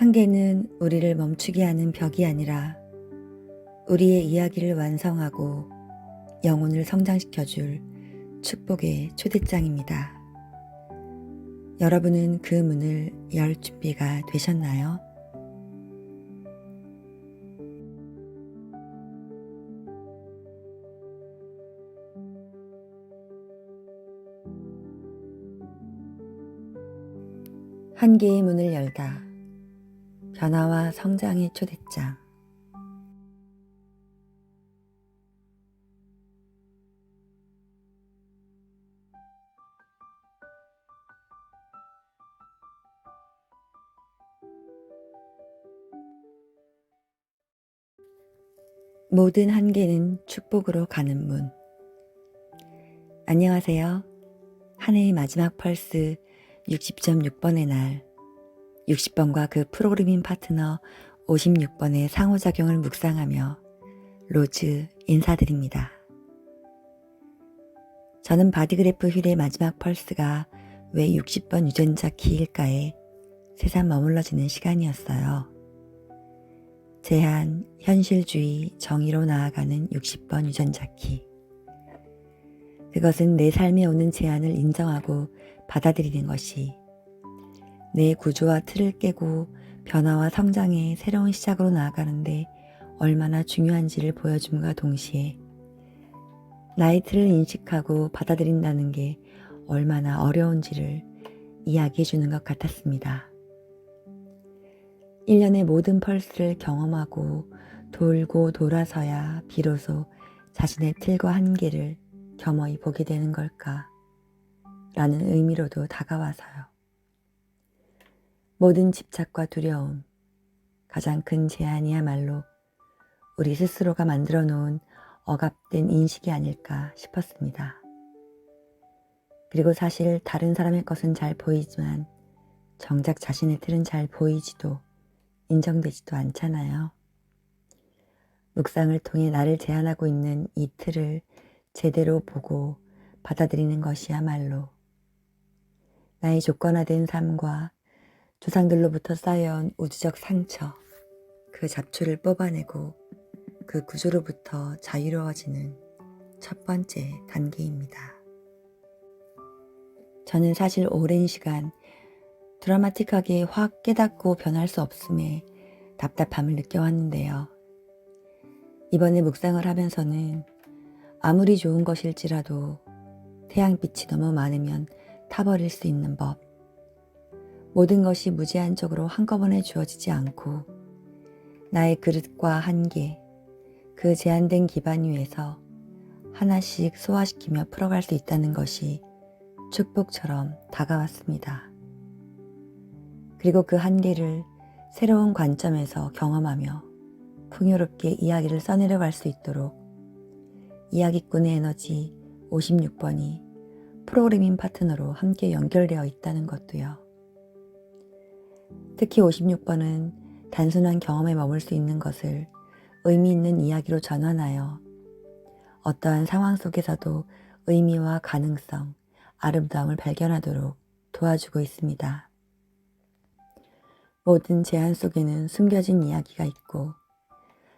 한계는 우리를 멈추게 하는 벽이 아니라 우리의 이야기를 완성하고 영혼을 성장시켜줄 축복의 초대장입니다. 여러분은 그 문을 열 준비가 되셨나요? 한계의 문을 열다. 변화와 성장의 초대장. 모든 한계는 축복으로 가는 문. 안녕하세요. 한 해의 마지막 펄스 60.6번의 날, 60번과 그 프로그래밍 파트너 56번의 상호작용을 묵상하며 로즈 인사드립니다. 저는 바디그래프 휠의 마지막 펄스가 왜 60번 유전자 키일까에 세상 머물러지는 시간이었어요. 제한, 현실주의, 정의로 나아가는 60번 유전자 키. 그것은 내 삶에 오는 제한을 인정하고 받아들이는 것이 내 구조와 틀을 깨고 변화와 성장의 새로운 시작으로 나아가는데 얼마나 중요한지를 보여줌과 동시에 틀을 인식하고 받아들인다는 게 얼마나 어려운지를 이야기해 주는 것 같았습니다. 1년의 모든 펄스를 경험하고 돌고 돌아서야 비로소 자신의 틀과 한계를 겸허히 보게 되는 걸까? 라는 의미로도 다가와서요. 모든 집착과 두려움, 가장 큰 제한이야말로 우리 스스로가 만들어 놓은 억압된 인식이 아닐까 싶었습니다. 그리고 사실 다른 사람의 것은 잘 보이지만 정작 자신의 틀은 잘 보이지도 인정되지도 않잖아요. 묵상을 통해 나를 제한하고 있는 이 틀을 제대로 보고 받아들이는 것이야말로 나의 조건화된 삶과 조상들로부터 쌓여온 우주적 상처, 그 잡초를 뽑아내고 그 구조로부터 자유로워지는 첫 번째 단계입니다. 저는 사실 오랜 시간 드라마틱하게 확 깨닫고 변할 수 없음에 답답함을 느껴왔는데요. 이번에 묵상을 하면서는 아무리 좋은 것일지라도 태양빛이 너무 많으면 타버릴 수 있는 법. 모든 것이 무제한적으로 한꺼번에 주어지지 않고 나의 그릇과 한계, 그 제한된 기반 위에서 하나씩 소화시키며 풀어갈 수 있다는 것이 축복처럼 다가왔습니다. 그리고 그 한계를 새로운 관점에서 경험하며 풍요롭게 이야기를 써내려갈 수 있도록 이야기꾼의 에너지 56번이 프로그래밍 파트너로 함께 연결되어 있다는 것도요. 특히 56번은 단순한 경험에 머물 수 있는 것을 의미 있는 이야기로 전환하여 어떠한 상황 속에서도 의미와 가능성, 아름다움을 발견하도록 도와주고 있습니다. 모든 제한 속에는 숨겨진 이야기가 있고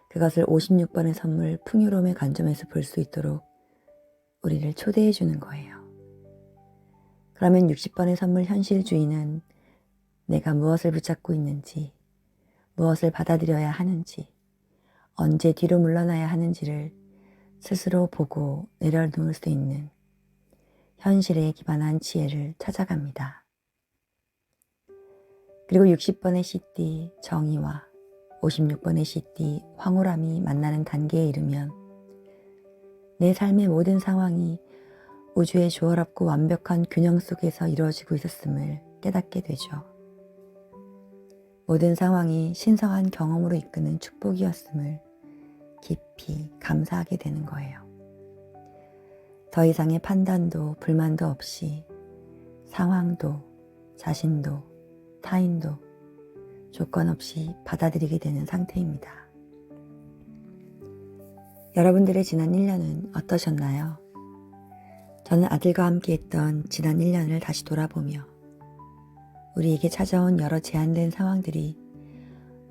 그것을 56번의 선물 풍요로움의 관점에서 볼 수 있도록 우리를 초대해 주는 거예요. 그러면 60번의 선물 현실주의는 내가 무엇을 붙잡고 있는지, 무엇을 받아들여야 하는지, 언제 뒤로 물러나야 하는지를 스스로 보고 내려놓을 수 있는 현실에 기반한 지혜를 찾아갑니다. 그리고 60번의 CD 정의와 56번의 CD 황홀함이 만나는 단계에 이르면 내 삶의 모든 상황이 우주의 조화롭고 완벽한 균형 속에서 이루어지고 있었음을 깨닫게 되죠. 모든 상황이 신성한 경험으로 이끄는 축복이었음을 깊이 감사하게 되는 거예요. 더 이상의 판단도 불만도 없이 상황도 자신도 타인도 조건 없이 받아들이게 되는 상태입니다. 여러분들의 지난 1년은 어떠셨나요? 저는 아들과 함께 했던 지난 1년을 다시 돌아보며 우리에게 찾아온 여러 제한된 상황들이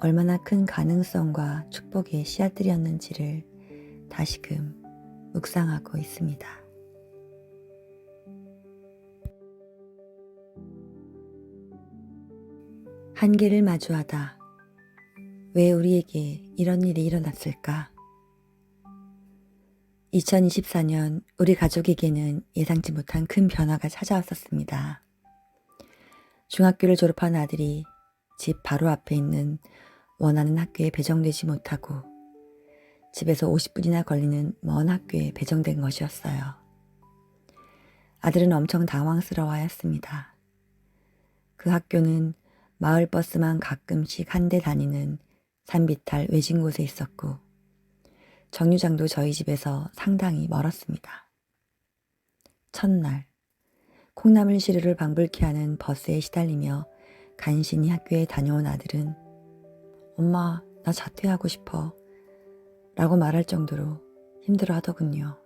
얼마나 큰 가능성과 축복의 씨앗들이었는지를 다시금 묵상하고 있습니다. 한계를 마주하다. 왜 우리에게 이런 일이 일어났을까? 2024년 우리 가족에게는 예상치 못한 큰 변화가 찾아왔었습니다. 중학교를 졸업한 아들이 집 바로 앞에 있는 원하는 학교에 배정되지 못하고 집에서 50분이나 걸리는 먼 학교에 배정된 것이었어요. 아들은 엄청 당황스러워 하였습니다. 그 학교는 마을 버스만 가끔씩 한 대 다니는 산비탈 외진 곳에 있었고 정류장도 저희 집에서 상당히 멀었습니다. 첫날 콩나물 시루를 방불케 하는 버스에 시달리며 간신히 학교에 다녀온 아들은 엄마 나 자퇴하고 싶어 라고 말할 정도로 힘들어 하더군요.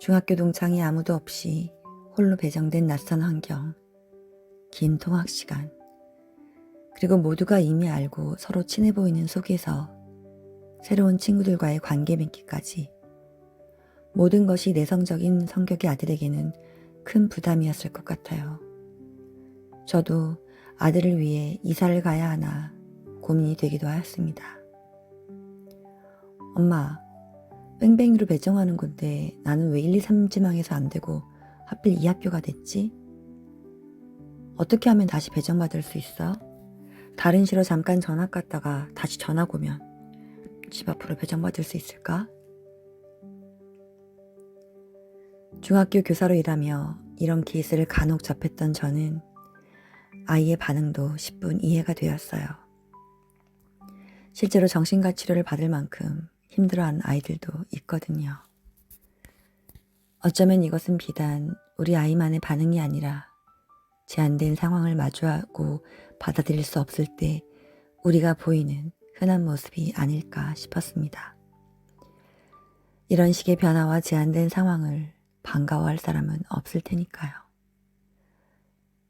중학교 동창이 아무도 없이 홀로 배정된 낯선 환경, 긴 통학 시간, 그리고 모두가 이미 알고 서로 친해 보이는 속에서 새로운 친구들과의 관계 맺기까지 모든 것이 내성적인 성격의 아들에게는 큰 부담이었을 것 같아요. 저도 아들을 위해 이사를 가야 하나 고민이 되기도 하였습니다. 엄마, 뺑뺑이로 배정하는 건데 나는 왜 1, 2, 3지망에서 안 되고 하필 이 학교가 됐지? 어떻게 하면 다시 배정받을 수 있어? 다른 시로 잠깐 전학 갔다가 다시 전학 오면 집 앞으로 배정받을 수 있을까? 중학교 교사로 일하며 이런 케이스를 간혹 접했던 저는 아이의 반응도 10분 이해가 되었어요. 실제로 정신과 치료를 받을 만큼 힘들어하는 아이들도 있거든요. 어쩌면 이것은 비단 우리 아이만의 반응이 아니라 제한된 상황을 마주하고 받아들일 수 없을 때 우리가 보이는 흔한 모습이 아닐까 싶었습니다. 이런 식의 변화와 제한된 상황을 반가워할 사람은 없을 테니까요.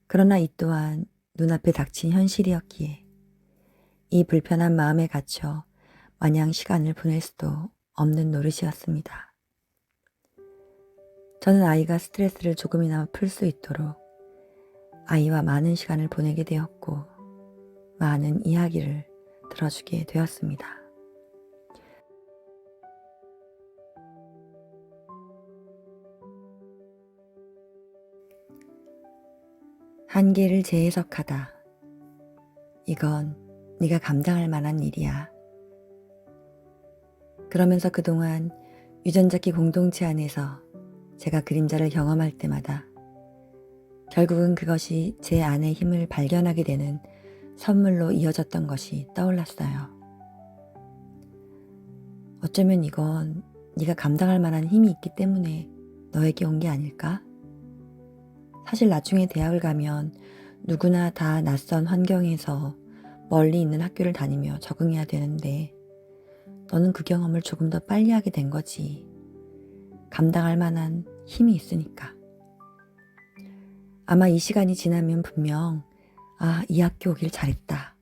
그러나 이 또한 눈앞에 닥친 현실이었기에 이 불편한 마음에 갇혀 마냥 시간을 보낼 수도 없는 노릇이었습니다. 저는 아이가 스트레스를 조금이나마 풀 수 있도록 아이와 많은 시간을 보내게 되었고, 많은 이야기를 들어주게 되었습니다. 한계를 재해석하다. 이건 네가 감당할 만한 일이야. 그러면서 그동안 유전자기 공동체 안에서 제가 그림자를 경험할 때마다 결국은 그것이 제 안의 힘을 발견하게 되는 선물로 이어졌던 것이 떠올랐어요. 어쩌면 이건 네가 감당할 만한 힘이 있기 때문에 너에게 온 게 아닐까? 사실 나중에 대학을 가면 누구나 다 낯선 환경에서 멀리 있는 학교를 다니며 적응해야 되는데 너는 그 경험을 조금 더 빨리 하게 된 거지. 감당할 만한 힘이 있으니까. 아마 이 시간이 지나면 분명, 아, 이 학교 오길 잘했다.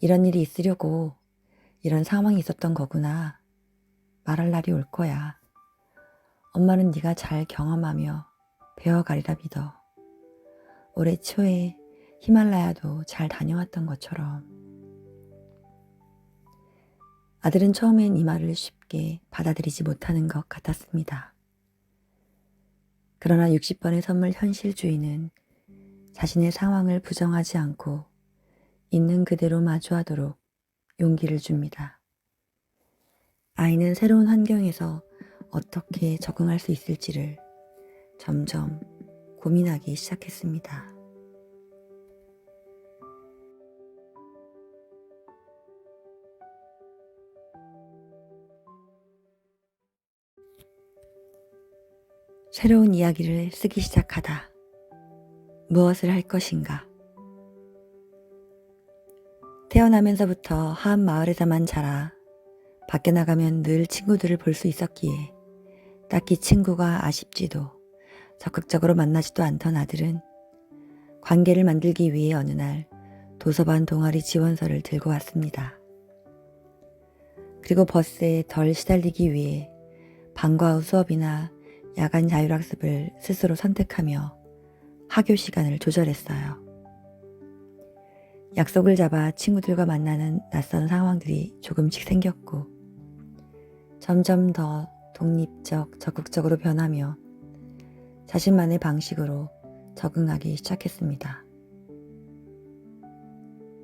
이런 일이 있으려고 이런 상황이 있었던 거구나. 말할 날이 올 거야. 엄마는 네가 잘 경험하며 배워가리라 믿어. 올해 초에 히말라야도 잘 다녀왔던 것처럼. 아들은 처음엔 이 말을 쉽게 받아들이지 못하는 것 같았습니다. 그러나 60번의 선물 현실주의는 자신의 상황을 부정하지 않고 있는 그대로 마주하도록 용기를 줍니다. 아이는 새로운 환경에서 어떻게 적응할 수 있을지를 점점 고민하기 시작했습니다. 새로운 이야기를 쓰기 시작하다. 무엇을 할 것인가? 태어나면서부터 한 마을에서만 자라 밖에 나가면 늘 친구들을 볼 수 있었기에 딱히 친구가 아쉽지도 적극적으로 만나지도 않던 아들은 관계를 만들기 위해 어느 날 도서관 동아리 지원서를 들고 왔습니다. 그리고 버스에 덜 시달리기 위해 방과 후 수업이나 야간 자율학습을 스스로 선택하며 학교 시간을 조절했어요. 약속을 잡아 친구들과 만나는 낯선 상황들이 조금씩 생겼고, 점점 더 독립적, 적극적으로 변하며 자신만의 방식으로 적응하기 시작했습니다.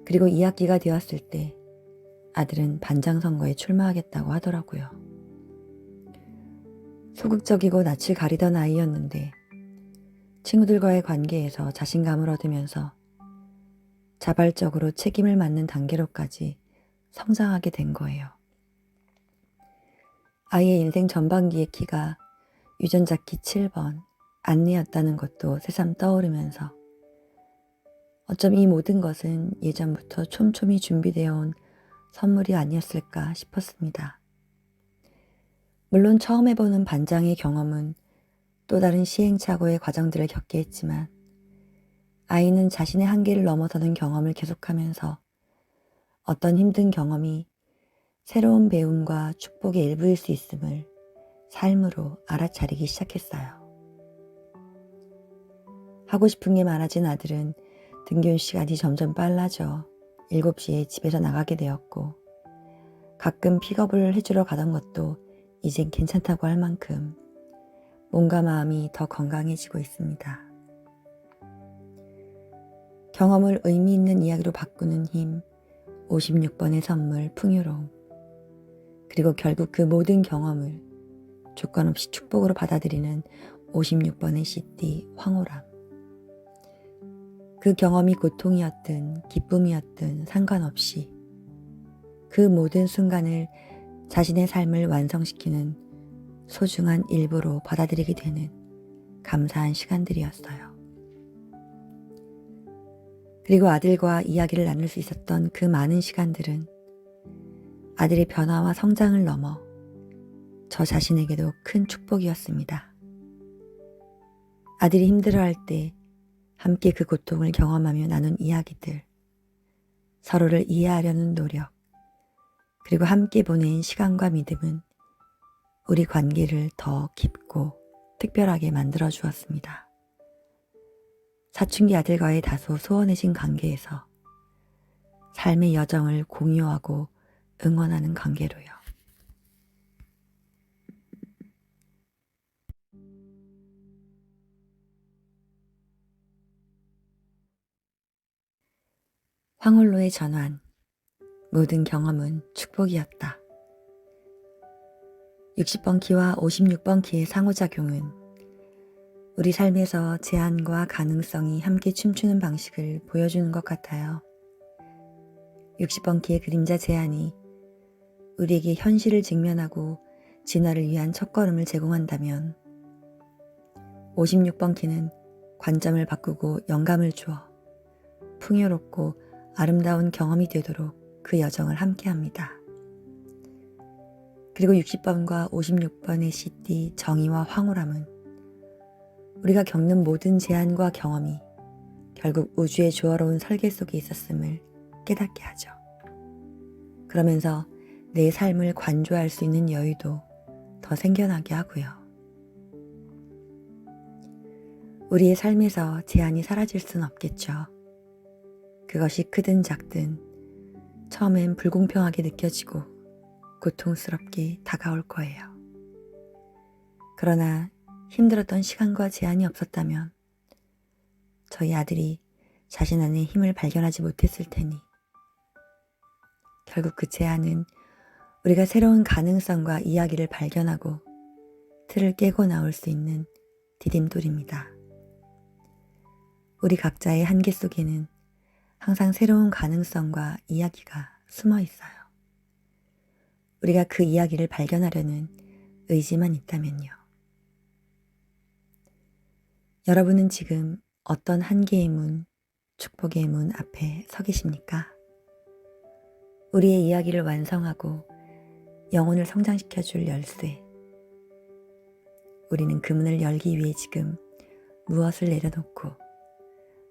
그리고 2학기가 되었을 때 아들은 반장 선거에 출마하겠다고 하더라고요. 소극적이고 낯을 가리던 아이였는데 친구들과의 관계에서 자신감을 얻으면서 자발적으로 책임을 맡는 단계로까지 성장하게 된 거예요. 아이의 인생 전반기의 키가 유전자 키 7번 안내였다는 것도 새삼 떠오르면서 어쩜 이 모든 것은 예전부터 촘촘히 준비되어 온 선물이 아니었을까 싶었습니다. 물론 처음 해보는 반장의 경험은 또 다른 시행착오의 과정들을 겪게 했지만 아이는 자신의 한계를 넘어서는 경험을 계속하면서 어떤 힘든 경험이 새로운 배움과 축복의 일부일 수 있음을 삶으로 알아차리기 시작했어요. 하고 싶은 게 많아진 아들은 등교인 시간이 점점 빨라져 7시에 집에서 나가게 되었고 가끔 픽업을 해주러 가던 것도 이젠 괜찮다고 할 만큼 몸과 마음이 더 건강해지고 있습니다. 경험을 의미 있는 이야기로 바꾸는 힘, 56번의 선물 풍요로움. 그리고 결국 그 모든 경험을 조건 없이 축복으로 받아들이는 56번의 CT 황홀함. 그 경험이 고통이었든 기쁨이었든 상관없이 그 모든 순간을 자신의 삶을 완성시키는 소중한 일부로 받아들이게 되는 감사한 시간들이었어요. 그리고 아들과 이야기를 나눌 수 있었던 그 많은 시간들은 아들의 변화와 성장을 넘어 저 자신에게도 큰 축복이었습니다. 아들이 힘들어할 때 함께 그 고통을 경험하며 나눈 이야기들, 서로를 이해하려는 노력, 그리고 함께 보낸 시간과 믿음은 우리 관계를 더 깊고 특별하게 만들어 주었습니다. 사춘기 아들과의 다소 소원해진 관계에서 삶의 여정을 공유하고 응원하는 관계로요. 황홀로의 전환. 모든 경험은 축복이었다. 60번 키와 56번 키의 상호작용은 우리 삶에서 제한과 가능성이 함께 춤추는 방식을 보여주는 것 같아요. 60번 키의 그림자 제한이 우리에게 현실을 직면하고 진화를 위한 첫걸음을 제공한다면 56번 키는 관점을 바꾸고 영감을 주어 풍요롭고 아름다운 경험이 되도록 그 여정을 함께 합니다. 그리고 60번과 56번의 CT 정의와 황홀함은 우리가 겪는 모든 제한과 경험이 결국 우주의 조화로운 설계 속에 있었음을 깨닫게 하죠. 그러면서 내 삶을 관조할 수 있는 여유도 더 생겨나게 하고요. 우리의 삶에서 제한이 사라질 순 없겠죠. 그것이 크든 작든 처음엔 불공평하게 느껴지고 고통스럽게 다가올 거예요. 그러나 힘들었던 시간과 제한이 없었다면 저희 아들이 자신 안에 힘을 발견하지 못했을 테니 결국 그 제한은 우리가 새로운 가능성과 이야기를 발견하고 틀을 깨고 나올 수 있는 디딤돌입니다. 우리 각자의 한계 속에는 항상 새로운 가능성과 이야기가 숨어 있어요. 우리가 그 이야기를 발견하려는 의지만 있다면요. 여러분은 지금 어떤 한계의 문, 축복의 문 앞에 서 계십니까? 우리의 이야기를 완성하고 영혼을 성장시켜 줄 열쇠. 우리는 그 문을 열기 위해 지금 무엇을 내려놓고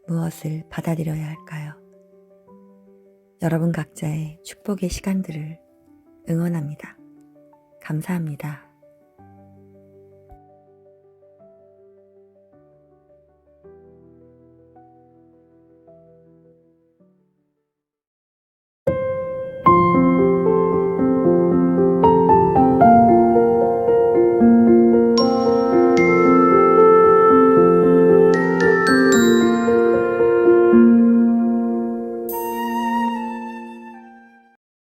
무엇을 받아들여야 할까요? 여러분 각자의 축복의 시간들을 응원합니다. 감사합니다.